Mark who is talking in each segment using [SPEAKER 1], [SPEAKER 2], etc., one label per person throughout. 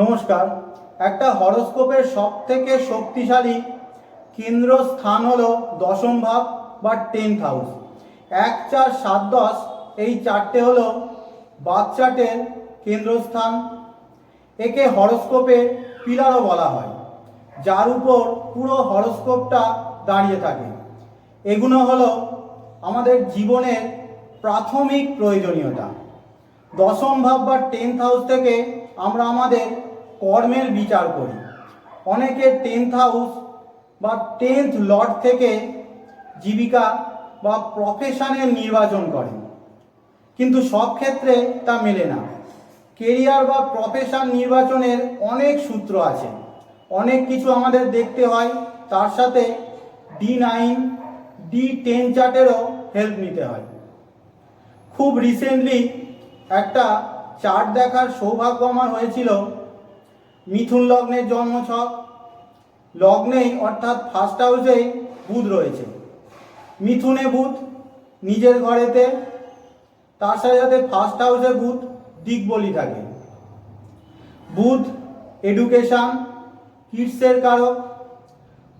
[SPEAKER 1] নমস্কার। একটা হরোস্কোপের সব থেকে শক্তিশালী কেন্দ্র স্থান হলো দশম ভাব বা টেন্থ হাউস এক চার সাত দশ এই চারটে হলো বাচ্চাটের কেন্দ্রস্থান। একে হরোস্কোপের পিলারও বলা হয়, যার উপর পুরো হরোস্কোপটা দাঁড়িয়ে থাকে। এগুলো হলো আমাদের জীবনের প্রাথমিক প্রয়োজনীয়তা। দশম ভাব বা টেন্থ হাউস থেকে আমরা আমাদের কর্মের বিচার করি। অনেকে টেন্থ হাউস বা টেন্থ লট থেকে জীবিকা বা প্রফেশনের নির্বাচন করেন কিন্তু সব ক্ষেত্রে তা মেলে না। কেরিয়ার বা প্রফেশন নির্বাচনের অনেক সূত্র আছে। অনেক কিছু আমাদের দেখতে হয়, তার সাথে ডি নাইন ডি টেন চার্টেরও হেল্প নিতে হয়। খুব রিসেন্টলি একটা চার্ট দেখার সৌভাগ্য আমার হয়েছিল মিথুন লগ্নের জন্মছক লগ্নেই অর্থাৎ ফার্স্ট হাউসেই বুধ রয়েছে। মিথুনে বুধ, নিজের ঘরেতে, তার সাথে সাথে ফার্স্ট হাউসে বুধ দিক বলি থাকে। বুধ এডুকেশান কিডসের কারক।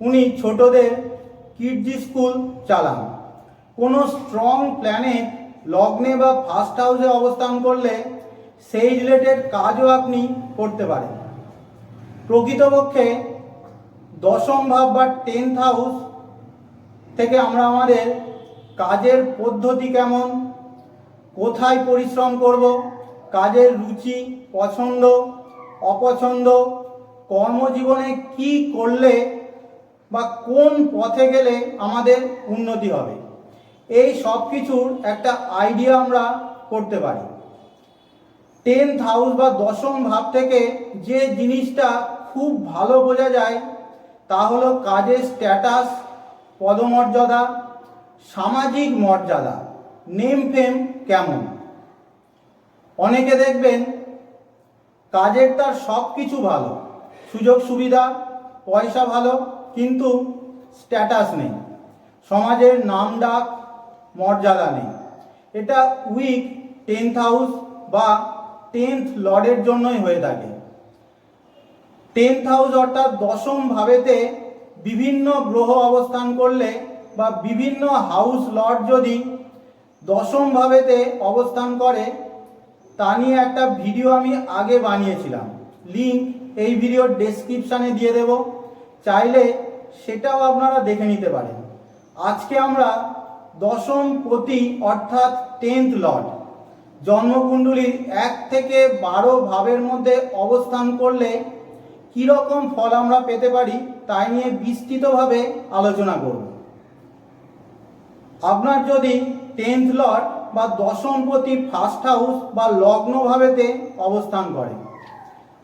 [SPEAKER 1] উনি ছোটদের কিডজি স্কুল চালান। কোনো স্ট্রং প্ল্যানেট লগ্নে বা ফার্স্ট হাউসে অবস্থান করলে সেই রিলেটেড কাজও আপনি করতে পারেন। প্রকৃতপক্ষে দশম ভাব বা টেন্থ হাউস থেকে আমরা আমাদের কাজের পদ্ধতি কেমন, কোথায় পরিশ্রম করব, কাজের রুচি, পছন্দ, অপছন্দ, কর্মজীবনে কি করলে বা কোন পথে গেলে আমাদের উন্নতি হবে, এই সব কিছুর একটা আইডিয়া আমরা করতে পারি। টেন্থ হাউস বা দশম ভাব থেকে যে জিনিসটা খুব ভালো বোঝা যায়, তা হলো কাজের স্ট্যাটাস পদমর্যাদা, সামাজিক মর্যাদা নেম ফেম কেমন? অনেকে দেখবেন কাজের তার সব কিছু ভালো, সুযোগ সুবিধা, পয়সা ভালো, কিন্তু স্ট্যাটাস নেই, সমাজের নাম ডাক, মর্যাদা নেই। এটা উইক টেন্থ হাউস বা টেন্থ লর্ডের জন্যই হয়ে থাকে। টেন্থ হাউস অর্থাৎ দশম ভাবেতে বিভিন্ন গ্রহ অবস্থান করলে বা বিভিন্ন হাউস লর্ড যদি দশম ভাবেতে অবস্থান করে, তা নিয়ে একটা ভিডিও আমি আগে বানিয়েছিলাম। লিংক এই ভিডিওর ডেসক্রিপশানে দিয়ে দেব। চাইলে সেটাও আপনারা দেখে নিতে পারেন। আজকে আমরা দশম প্রতি অর্থাৎ টেন্থ লর্ড জন্মকুণ্ডলীর এক থেকে বারো ভাবের মধ্যে অবস্থান করলে কীরকম ফল আমরা পেতে পারি তাই নিয়ে বিস্তৃতভাবে আলোচনা করব। আপনার যদি টেন্থ লট বা দশমপতি ফার্স্ট হাউস বা লগ্নভাবেতে অবস্থান করে,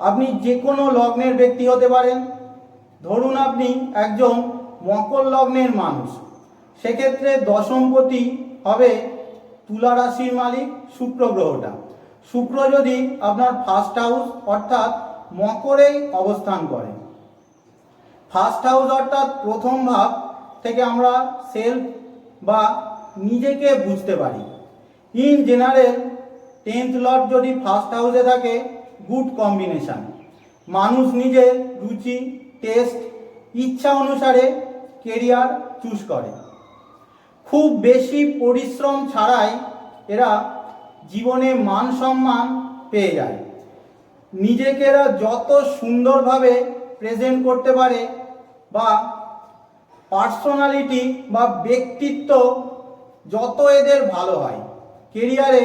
[SPEAKER 1] আপনি যে কোনো লগ্নের ব্যক্তি হতে পারেন। ধরুন আপনি একজন মকর লগ্নের মানুষ, সেক্ষেত্রে দশমপতি হবে তুলা রাশির মালিক শুক্র গ্রহটা। শুক্র যদি আপনার ফার্স্ট হাউস অর্থাৎ মকরেই অবস্থান করে। ফার্স্ট হাউস অর্থাৎ প্রথম ভাব থেকে আমরা সেলফ বা নিজেকে বুঝতে পারি। ইন জেনারেল টেন্থ লট যদি ফার্স্ট হাউসে থাকে গুড কম্বিনেশান মানুষ নিজের রুচি টেস্ট ইচ্ছা অনুসারে কেরিয়ার চুজ করে। খুব বেশি পরিশ্রম ছাড়াই এরা জীবনে মান সম্মান পেয়ে যায়। নিজেকে এরা যত সুন্দরভাবে প্রেজেন্ট করতে পারে বা পার্সোনালিটি বা ব্যক্তিত্ব যত এদের ভালো হয় কেরিয়ারে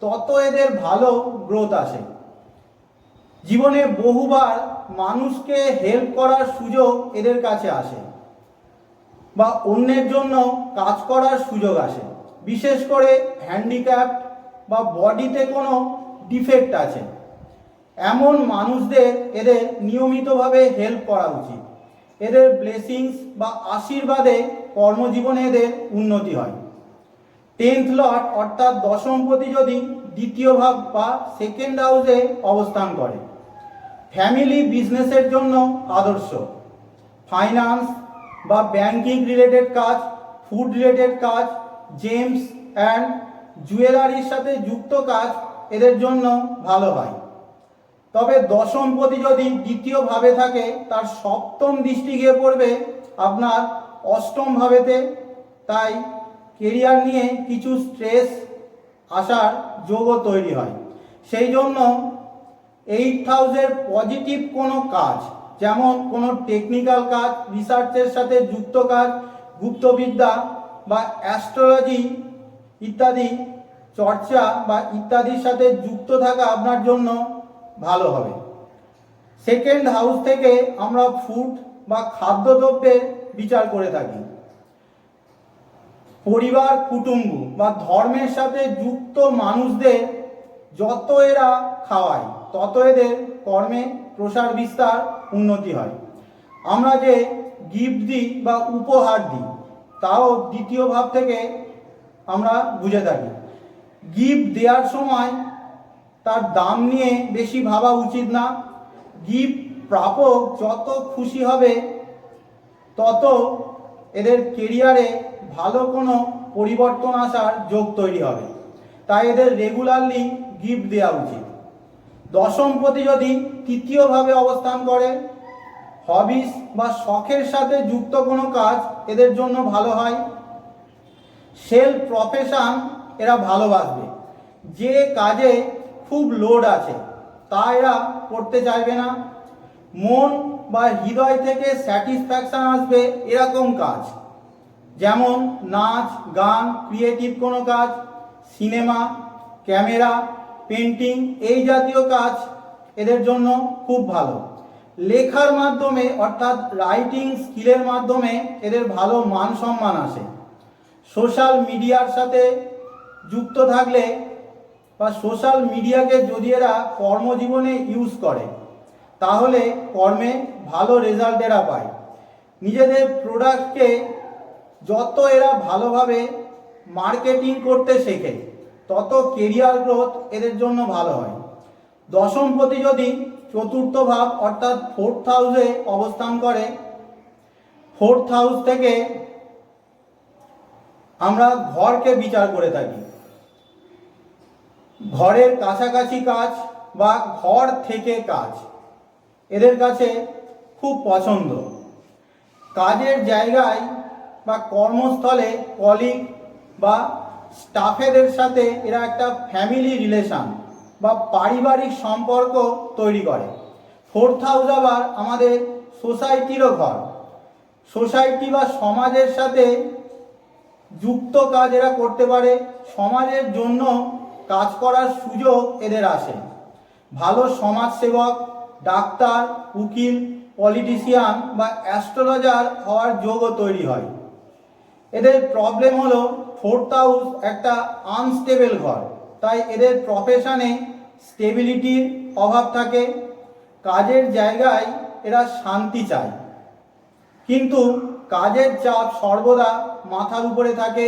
[SPEAKER 1] তত এদের ভালো গ্রোথ আসে। জীবনে বহুবার মানুষকে হেল্প করার সুযোগ এদের কাছে আসে। বা অন্যের জন্য কাজ করার সুযোগ আসে। বিশেষ করে হ্যান্ডিক্যাপ বা বডিতে কোনো ডিফেক্ট আছে। এমন মানুষদের এদের নিয়মিতভাবে হেল্প করা উচিত। এদের ব্লেসিংস বা আশীর্বাদে কর্মজীবনে এদের উন্নতি হয়। টেন্থ লট অর্থাৎ দশমপতি যদি দ্বিতীয় ভাগ বা সেকেন্ড হাউসে অবস্থান করে। ফ্যামিলি বিজনেসের জন্য আদর্শ। ফাইন্যান্স বা ব্যাংকিং রিলেটেড কাজ ফুড রিলেটেড কাজ জেমস অ্যান্ড জুয়েলারির সাথে যুক্ত কাজ, এদের জন্য ভালো হয় তবে দশমপতি যদি দ্বিতীয় ভাবে থাকে, তার সপ্তম দৃষ্টি গিয়ে পড়বে আপনার অষ্টম ভাবেতে। তাই কেরিয়ার নিয়ে কিছু স্ট্রেস আসার যোগও তৈরি হয়। সেই জন্য এইট থাউজেন্ড পজিটিভ কোনো কাজ যেমন কোনো টেকনিক্যাল কাজ রিসার্চের সাথে যুক্ত কাজ, গুপ্তবিদ্যা বা অ্যাস্ট্রোলজি ইত্যাদি, চর্চা বা ইত্যাদির সাথে যুক্ত থাকা আপনার জন্য ভালো হবে। সেকেন্ড হাউস থেকে আমরা ফুড বা খাদ্যদ্রব্যের বিচার করে থাকি। পরিবার, কুটুম্ব বা ধর্মের সাথে যুক্ত মানুষদের যত এরা খাওয়ায়, তত এদের কর্মে প্রসার বিস্তার উন্নতি হয়। আমরা যে গিফট দিই বা উপহার দিই, তাও দ্বিতীয় ভাব থেকে আমরা বুঝে থাকি। গিফট দেওয়ার সময় তার দাম নিয়ে বেশি ভাবা উচিত না। গিফট প্রাপক যত খুশি হবে, তত এদের কেরিয়ারে ভালো কোনো পরিবর্তন আসার যোগ তৈরি হবে। তাই এদের রেগুলারলি গিফট দেওয়া উচিত। দশমপতি যদি তৃতীয়ভাবে অবস্থান করে, হবিস বা শখের সাথে যুক্ত কোনো কাজ এদের জন্য ভালো হয়? সেল প্রফেশন এরা ভালোবাসবে। যে কাজে খুব লোড আছে, তা এরা করতে চাইবে না। মন বা হৃদয় থেকে স্যাটিসফ্যাকশন আসবে এরকম কাজ। যেমন নাচ, গান, ক্রিয়েটিভ কোনো কাজ, সিনেমা, ক্যামেরা পেন্টিং এই জাতীয় কাজ এদের জন্য খুব ভালো। লেখার মাধ্যমে অর্থাৎ রাইটিং স্কিলের মাধ্যমে এদের ভালো মান সম্মান আসে। সোশ্যাল মিডিয়ার সাথে যুক্ত থাকলে বা সোশ্যাল মিডিয়াকে যদি এরা কর্মজীবনে ইউজ করে, তাহলে কর্মে ভালো রেজাল্ট এরা পায়। নিজেদের প্রোডাক্টকে যত এরা ভালোভাবে মার্কেটিং করতে শেখে তত কেরিয়ার গ্রোথ এদের জন্য ভালো হয়। দশমপতি যদি চতুর্থ ভাব অর্থাৎ ফোর্থ হাউসে অবস্থান করে। ফোর্থ হাউস থেকে আমরা ঘরকে বিচার করে থাকি। ঘরের কাছাকাছি কাজ বা ঘর থেকে কাজ এদের কাছে খুব পছন্দ। কাজের জায়গায় বা কর্মস্থলে কলিগ বা স্টাফেদের সাথে এরা একটা ফ্যামিলি রিলেশন বা পারিবারিক সম্পর্ক তৈরি করে। ফোর্থ হাউস আবার আমাদের সোসাইটিরও ঘর। সোসাইটি বা সমাজের সাথে যুক্ত কাজ এরা করতে পারে, সমাজের জন্য কাজ করার সুযোগ এদের আসে। ভালো সমাজসেবক, ডাক্তার, উকিল পলিটিশিয়ান বা অ্যাস্ট্রোলজার হওয়ার যোগও তৈরি হয়। এদের প্রবলেম হলো ফোর্থ হাউস একটা আনস্টেবল ঘর। তাই এদের প্রফেশনে স্টেবিলিটির অভাব থাকে, কাজের জায়গায় এরা শান্তি চায়। কিন্তু কাজের চাপ সর্বদা মাথার উপরে থাকে।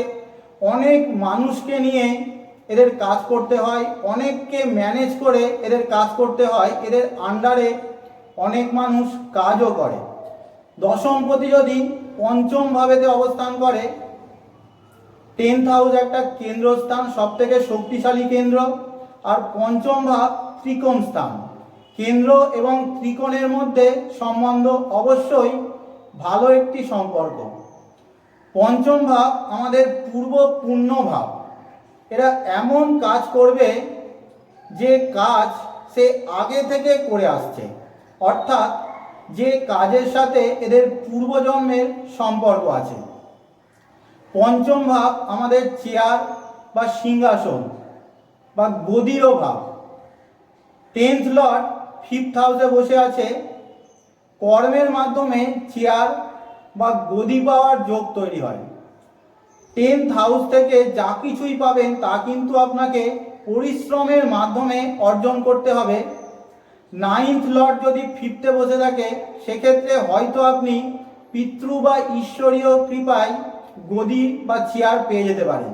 [SPEAKER 1] অনেক মানুষকে নিয়ে এদের কাজ করতে হয়, অনেককে ম্যানেজ করে এদের কাজ করতে হয়, এদের আন্ডারে অনেক মানুষ কাজও করে। দশমপতি যদি পঞ্চম ভাবেতে অবস্থান করে টেন্থ হাউস একটা কেন্দ্রস্থান সব থেকে শক্তিশালী কেন্দ্র, আর পঞ্চম ভাব ত্রিকোণ স্থান। কেন্দ্র এবং ত্রিকোণের মধ্যে সম্বন্ধ অবশ্যই ভালো একটি সম্পর্ক। পঞ্চম ভাব আমাদের পূর্ব পূর্ণ ভাব এরা এমন কাজ করবে যে কাজ সে আগে থেকে করে আসছে। অর্থাৎ যে কাজের সাথে এদের পূর্বজন্মের সম্পর্ক আছে। পঞ্চম ভাব আমাদের চেয়ার বা সিংহাসন বা গদিরও ভাব। টেন্থ লর্ড ফিফথ হাউসে বসে আছে। কর্মের মাধ্যমে চেয়ার বা গদি পাওয়ার যোগ তৈরি হয়। টেন্থ হাউস থেকে যা কিছুই পাবেন তা কিন্তু আপনাকে পরিশ্রমের মাধ্যমে অর্জন করতে হবে। নাইন্থ লর্ড যদি ফিফথে বসে থাকে, সেক্ষেত্রে হয়তো আপনি পিতৃ বা ঈশ্বরীয় কৃপায় গদি বা চেয়ার পেয়ে যেতে পারেন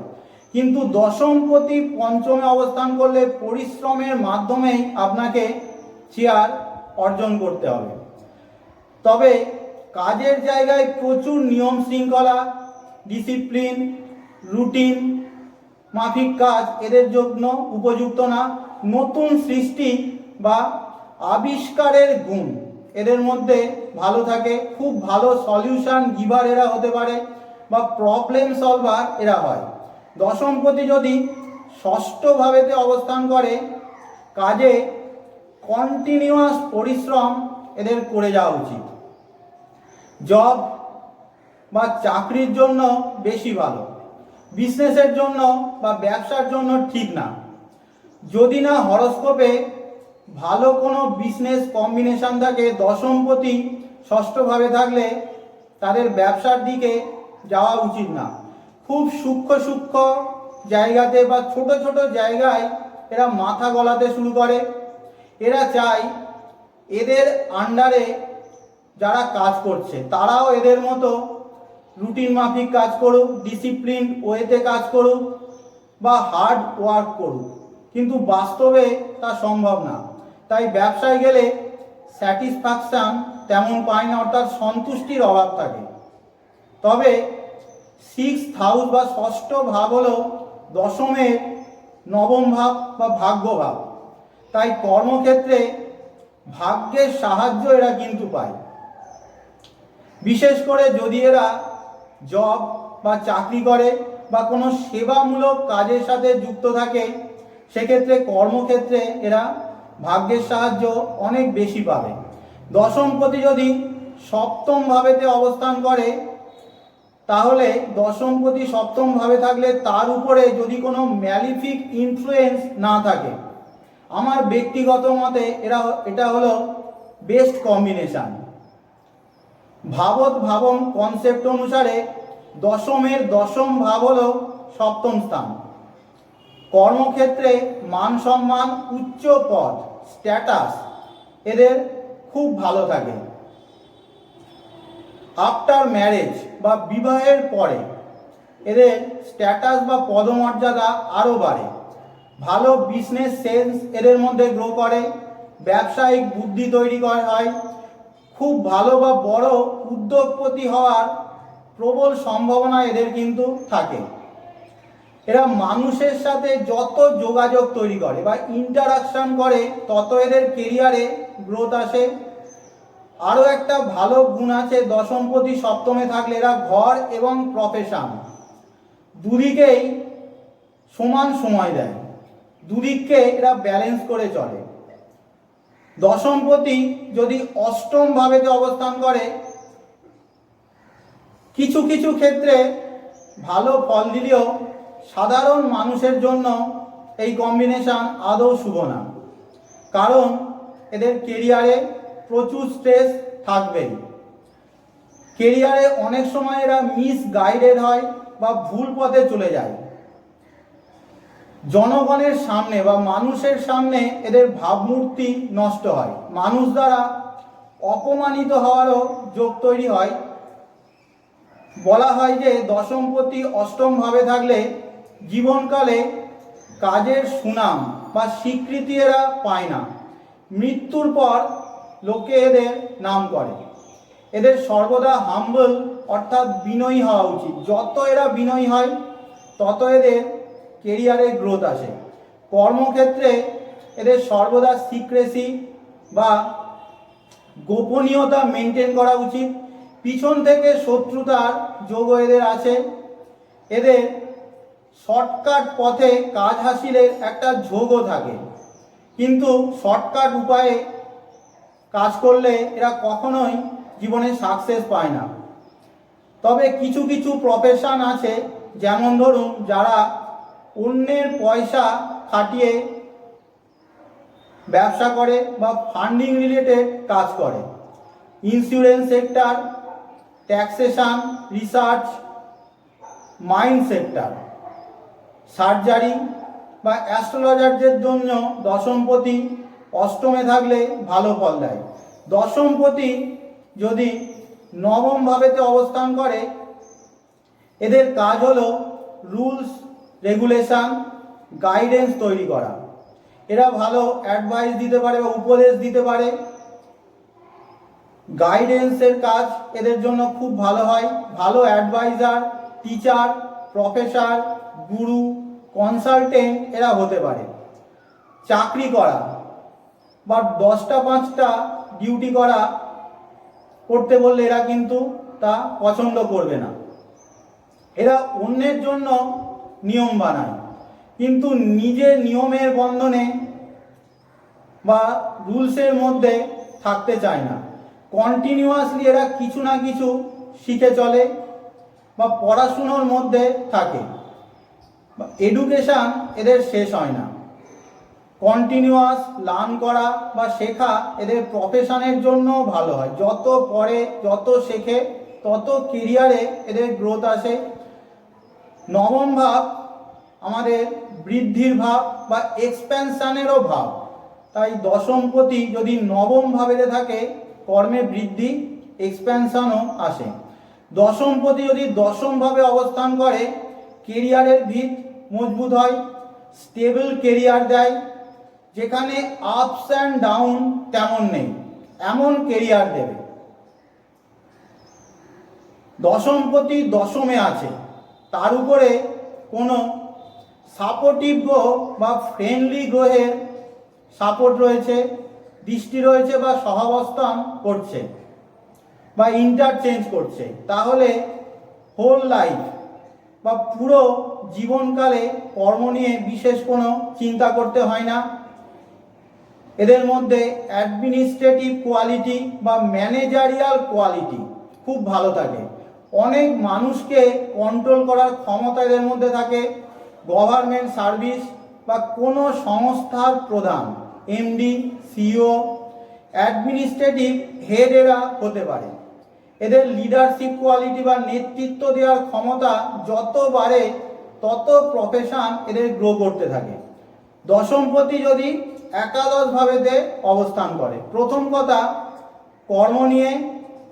[SPEAKER 1] কিন্তু দশমপতি পঞ্চমে অবস্থান করলে পরিশ্রমের মাধ্যমেই আপনাকে চেয়ার অর্জন করতে হবে। তবে কাজের জায়গায় প্রচুর নিয়ম শৃঙ্খলা ডিসিপ্লিন রুটিন মাফিক কাজ এদের জন্য উপযুক্ত না। নতুন সৃষ্টি বা আবিষ্কারের গুণ এদের মধ্যে ভালো থাকে। খুব ভালো সলিউশন গিভার এরা হতে পারে। বা প্রবলেম সলভার এরা হয়। দশমপতি যদি ষষ্ঠভাবেতে অবস্থান করে, কাজে কন্টিনিউয়াস পরিশ্রম এদের করে যাওয়া উচিত। জব বা চাকরির জন্য বেশি ভালো। বিজনেসের জন্য বা ব্যবসার জন্য ঠিক না। যদি না হরস্কোপে ভালো কোনো বিজনেস কম্বিনেশন থাকে দশমপতি ষষ্ঠভাবে থাকলে তাদের ব্যবসার দিকে যাওয়া উচিত না। খুব সূক্ষ্ম সূক্ষ্ম জায়গাতে বা ছোট ছোট জায়গায় এরা মাথা গলাতে শুরু করে। এরা চায় এদের আন্ডারে যারা কাজ করছে, তারাও এদের মতো রুটিন মাফিক কাজ করুক ডিসিপ্লিন ওয়েতে কাজ করুক বা হার্ড ওয়ার্ক করুক। কিন্তু বাস্তবে তা সম্ভব না। তাই ব্যবসায় গেলে স্যাটিসফ্যাকশান তেমন পায় না, অর্থাৎ সন্তুষ্টির অভাব থাকে। তবে সিক্স হাউস বা ষষ্ঠ ভাব হলো দশমের নবম ভাব বা ভাগ্য ভাব। তাই কর্মক্ষেত্রে ভাগ্যের সাহায্য এরা কিন্তু পায়। বিশেষ করে যদি এরা জব বা চাকরি করে বা কোনো সেবামূলক কাজের সাথে যুক্ত থাকে, সেক্ষেত্রে কর্মক্ষেত্রে এরা ভাগ্যের সাহায্য অনেক বেশি পাবে। দশমপতি যদি সপ্তম ভাবেতে অবস্থান করে তাহলে দশমপতি সপ্তম ভাবে থাকলে তার উপরে যদি কোনো ম্যালিফিক ইনফ্লুয়েন্স না থাকে। আমার ব্যক্তিগত মতে এরা এটা হলো বেস্ট কম্বিনেশন ভাবত ভাবম কনসেপ্ট অনুসারে দশমের দশম ভাব হলো সপ্তম স্থান। কর্মক্ষেত্রে মান সম্মান, উচ্চ পদ স্ট্যাটাস এদের খুব ভালো থাকে। আফটার ম্যারেজ বা বিবাহের পরে এদের স্ট্যাটাস বা পদমর্যাদা আরও বাড়ে। ভালো বিজনেস সেন্স এদের মধ্যে গ্রো করে, ব্যবসায়িক বুদ্ধি তৈরি করা হয়, খুব ভালো বা বড় উদ্যোগপতি হওয়ার প্রবল সম্ভাবনা এদের কিন্তু থাকে। এরা মানুষের সাথে যত যোগাযোগ তৈরি করে বা ইন্টারাকশন করে, তত এদের কেরিয়ারে গ্রোথ আসে। আরও একটা ভালো গুণ আছে দশমপতি সপ্তমে থাকলে এরা ঘর এবং প্রফেশন দুদিকেই সমান সময় দেয়, দুদিককে এরা ব্যালেন্স করে চলে। দশমপতি যদি অষ্টম ভাবেতে অবস্থান করে, কিছু কিছু ক্ষেত্রে ভালো ফল দিলেও সাধারণ মানুষের জন্য এই কম্বিনেশন আদৌ শুভ না। কারণ এদের কেরিয়ারে প্রচুর স্ট্রেস থাকবেই। কেরিয়ারে অনেক সময় এরা মিস গাইডেড হয় বা ভুল পথে চলে যায়। জনগণের সামনে বা মানুষের সামনে এদের ভাবমূর্তি নষ্ট হয়। মানুষ দ্বারা অপমানিত হওয়ারও যোগ তৈরি হয়। বলা হয় যে দশমপতি অষ্টম ভাবে থাকলে জীবনকালে কাজের সুনাম বা স্বীকৃতি এরা পায় না। মৃত্যুর পর লোকে এদের নাম করে। এদের সর্বদা হাম্বল অর্থাৎ বিনয়ী হওয়া উচিত। যত এরা বিনয়ী হয়, তত এদের কেরিয়ারে গ্রোথ আসে। কর্মক্ষেত্রে এদের সর্বদা সিক্রেসি বা গোপনীয়তা মেনটেন করা উচিত। পিছন থেকে শত্রুতার যোগ এদের আছে। এদের শর্টকাট পথে কাজ হাসিলের একটা ঝোঁকও থাকে। কিন্তু শর্টকাট উপায়ে কাজ করলে এরা কখনোই জীবনে সাকসেস পায় না। তবে কিছু কিছু প্রফেশন আছে, যেমন ধরুন যারা অন্যের পয়সা খাটিয়ে ব্যবসা করে বা ফান্ডিং রিলেটেড কাজ করে। Insurance sector taxation research mind sector surgery বা অ্যাস্ট্রোলজারদের জন্য দশমপতি অষ্টমে থাকলে ভালো ফল দেয়। দশমপতি যদি নবম ভাবেতে অবস্থান করে, এদের কাজ হলো রুলস, রেগুলেশন, গাইডেন্স তৈরি করা। এরা ভালো অ্যাডভাইস দিতে পারে বা উপদেশ দিতে পারে। গাইডেন্সের কাজ এদের জন্য খুব ভালো হয়। ভালো adviser, teacher, professor, guru, consultant এরা হতে পারে। চাকরি করা বা দশটা, পাঁচটা ডিউটি করা করতে বললে এরা কিন্তু তা পছন্দ করবে না। এরা অন্যের জন্য নিয়ম বানায়। কিন্তু নিজের নিয়মের বন্ধনে বা রুলসের মধ্যে থাকতে চায় না। কন্টিনিউয়াসলি এরা কিছু না কিছু শিখে চলে বা পড়াশুনোর মধ্যে থাকে। এডুকেশান এদের শেষ হয় না। কন্টিনিউয়াস লার্ন করা বা শেখা এদের প্রফেশনের জন্য ভালো হয়। যত পড়ে, যত শেখে, তত কেরিয়ারে এদের গ্রোথ আসে। নবম ভাব আমাদের বৃদ্ধির ভাব বা এক্সপ্যানশানেরও ভাব। তাই দশমপতি যদি নবম ভাবেতে থাকে, কর্মে বৃদ্ধি এক্সপ্যানশনও আসে। দশমপতি যদি দশমভাবে অবস্থান করে কেরিয়ারের ভিত মজবুত হয় স্টেবল কেরিয়ার দেয় যেখানে আপস অ্যান্ড ডাউন তেমন নেই, এমন কেরিয়ার দেবে। দশমপতি দশমে আছে, তার উপরে কোনো সাপোর্টিভ গ্রহ বা ফ্রেন্ডলি গ্রহের সাপোর্ট রয়েছে, দৃষ্টি রয়েছে বা সহাবস্থান করছে বা ইন্টারচেঞ্জ করছে, তাহলে হোল লাইফ বা পুরো জীবনকালে কর্ম নিয়ে বিশেষ কোনো চিন্তা করতে হয় না। এদের মধ্যে অ্যাডমিনিস্ট্রেটিভ কোয়ালিটি বা ম্যানেজারিয়াল কোয়ালিটি খুব ভালো থাকে। অনেক মানুষকে কন্ট্রোল করার ক্ষমতা এদের মধ্যে থাকে। গভর্নমেন্ট সার্ভিস বা কোনো সংস্থার প্রধান এমডি সিও অ্যাডমিনিস্ট্রেটিভ হেড এরা হতে পারে। এদের লিডারশিপ কোয়ালিটি বা নেতৃত্ব দেওয়ার ক্ষমতা যত বাড়ে তত প্রফেশন এদের গ্রো করতে থাকে। দশমপতি যদি একাদশ ভাবেতে অবস্থান করে। প্রথম কথা, কর্ম নিয়ে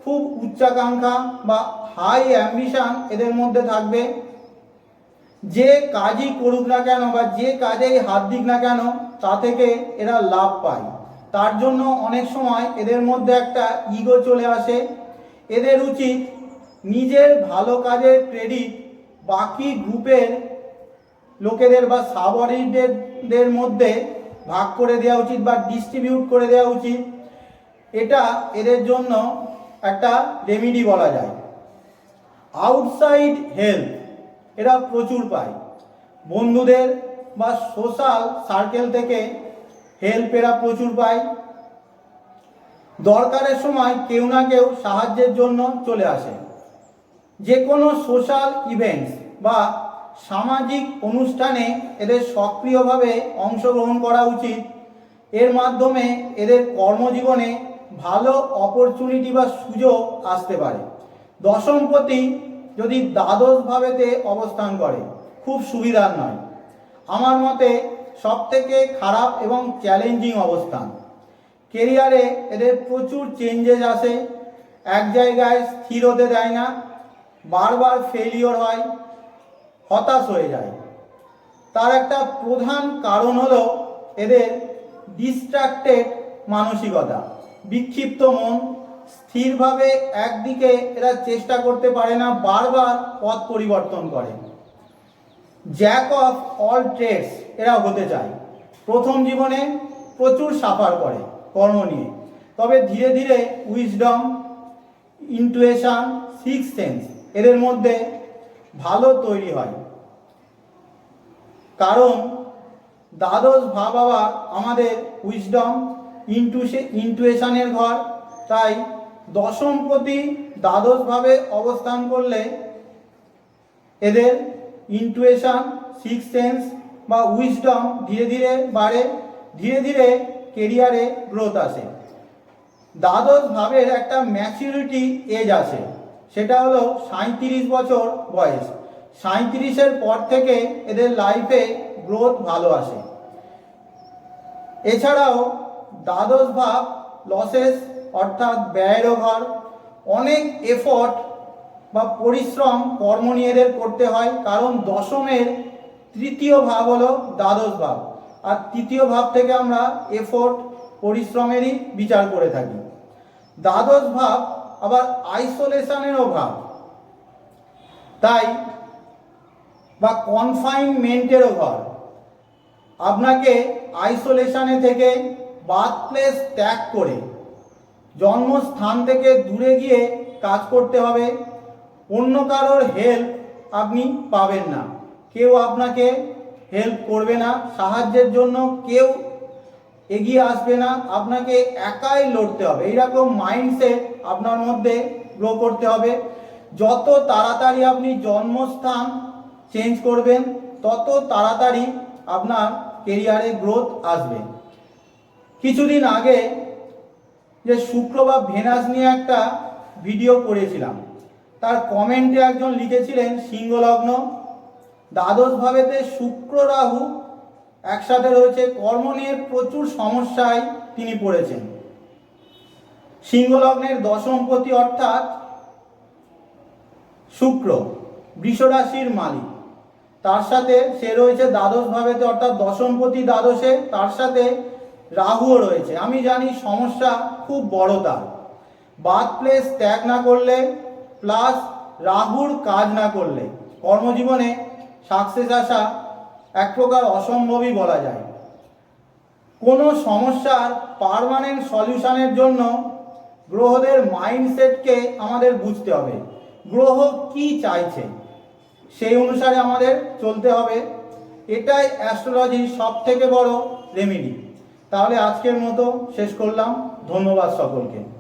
[SPEAKER 1] খুব উচ্চাকাঙ্ক্ষা বা হাই অ্যাম্বিশন এদের মধ্যে থাকবে। যে কাজই করুক না কেন বা যে কাজেই হাত দিক না কেন, তা থেকে এরা লাভ পায়। তার জন্য অনেক সময় এদের মধ্যে একটা ইগো চলে আসে। এদের উচিত নিজের ভালো কাজের ক্রেডিট বাকি গ্রুপের লোকেদের বা সাবঅর্ডিনেটদের মধ্যে ভাগ করে দেওয়া উচিত বা ডিস্ট্রিবিউট করে দেওয়া উচিত। এটা এদের জন্য একটা রেমিডি বলা যায়। আউটসাইড হেল্প এরা প্রচুর পায়। বন্ধুদের বা সোশ্যাল সার্কেল থেকে হেল্প এরা প্রচুর পায়। দরকারের সময় কেউ না কেউ সাহায্যের জন্য চলে আসে। যে কোনো সোশ্যাল ইভেন্টস বা সামাজিক অনুষ্ঠানে এদের সক্রিয়ভাবে অংশগ্রহণ করা উচিত। এর মাধ্যমে এদের কর্মজীবনে ভালো অপরচুনিটি বা সুযোগ আসতে পারে। দশমপতি যদি দ্বাদশ ভাবেতে অবস্থান করে, খুব সুবিধার নয়। আমার মতে সবথেকে খারাপ এবং চ্যালেঞ্জিং অবস্থান। কেরিয়ারে এদের প্রচুর চেঞ্জেস আসে। এক জায়গায় স্থির হতে দেয় না। বারবার ফেলিওর হয়। হতাশ হয়ে যায়। তার একটা প্রধান কারণ হলো এদের ডিস্ট্রাক্টেড মানসিকতা। বিক্ষিপ্ত মন, স্থিরভাবে একদিকে এরা চেষ্টা করতে পারে না, বারবার পথ পরিবর্তন করে। জ্যাক অফ অল ট্রেডস এরা হতে চায়। প্রথম জীবনে প্রচুর সাফার করে কর্ম নিয়ে। তবে ধীরে ধীরে উইজডম ইন্টুয়েশন সিক্স সেন্স এদের মধ্যে ভালো তৈরি হয়। কারণ দ্বাদশ ভাব আবার আমাদের উইজডম ইন্টুসে ইন্টুয়েশনের ঘর। তাই দশম প্রতি দ্বাদশভাবে অবস্থান করলে এদের ইন্টুয়েশন সিক্স সেন্স বা উইজডম ধীরে ধীরে বাড়ে, ধীরে ধীরে কেরিয়ারে গ্রোথ আসে। দ্বাদশ ভাবের একটা ম্যাচুরিটি এজ আছে সেটা হলো সাঁত্রিশ বছর বয়স। সাঁত্রিশের পর থেকে এদের লাইফে গ্রোথ ভালো আসে। এছাড়াও দ্বাদশ ভাব লসেস অর্থাৎ ব্যয়ের ঘর অনেক এফর্ট বা পরিশ্রম কর্ম নিয়ে এদের করতে হয়। কারণ দশমের তৃতীয় ভাব হলো দ্বাদশ ভাব। আর তৃতীয় ভাব থেকে আমরা এফোর্ট পরিশ্রমেরই বিচার করে থাকি। দ্বাদশ ভাব আবার আইসোলেশনেরও ভাব তাই বা কনফাইনমেন্টেরও ঘর আপনাকে আইসোলেশনে থেকে বার্থ প্লেস ত্যাগ করে জন্মস্থান থেকে দূরে গিয়ে কাজ করতে হবে। অন্য কারোর হেল্প আপনি পাবেন না। কেউ আপনাকে হেল্প করবে না। সাহায্যের জন্য কেউ এগিয়ে আসবে না, আপনাকে একাই লড়তে হবে। এইরকম মাইন্ডসেট আপনার মধ্যে গ্রো করতে হবে। যত তাড়াতাড়ি আপনি জন্মস্থান চেঞ্জ করবেন, তত তাড়াতাড়ি আপনার কেরিয়ারে গ্রোথ আসবে। কিছুদিন আগে যে শুক্র বা ভেনাস নিয়ে একটা ভিডিও করেছিলাম, তার কমেন্টে একজন লিখেছিলেন, সিংহলগ্ন, দ্বাদশ ভাবেতে শুক্র রাহু একসাথে রয়েছে, কর্ম নিয়ে প্রচুর সমস্যায় তিনি পড়েছেন। সিংহলগ্নের দশমপতি অর্থাৎ শুক্র বৃষ রাশির মালিক। তার সাথে সে রয়েছে দ্বাদশ ভাবেতে, অর্থাৎ দশমপতি দ্বাদশে তার সাথে রাহুও রয়েছে। আমি জানি সমস্যা খুব বড় তার। বাদ প্লেস ত্যাগ না করলে, প্লাস রাহুর কাজ না করলে, কর্মজীবনে সাকসেস আসা এক প্রকার অসম্ভবই বলা যায়। কোনো সমস্যার পারমানেন্ট সলিউশনের জন্য গ্রহদের মাইন্ডসেটকে আমাদের বুঝতে হবে। গ্রহ কি চাইছে? সেই অনুসারে আমাদের চলতে হবে। এটাই অ্যাস্ট্রোলজির সব থেকে বড় রেমিডি তাহলে আজকের মতো শেষ করলাম। ধন্যবাদ সকলকে।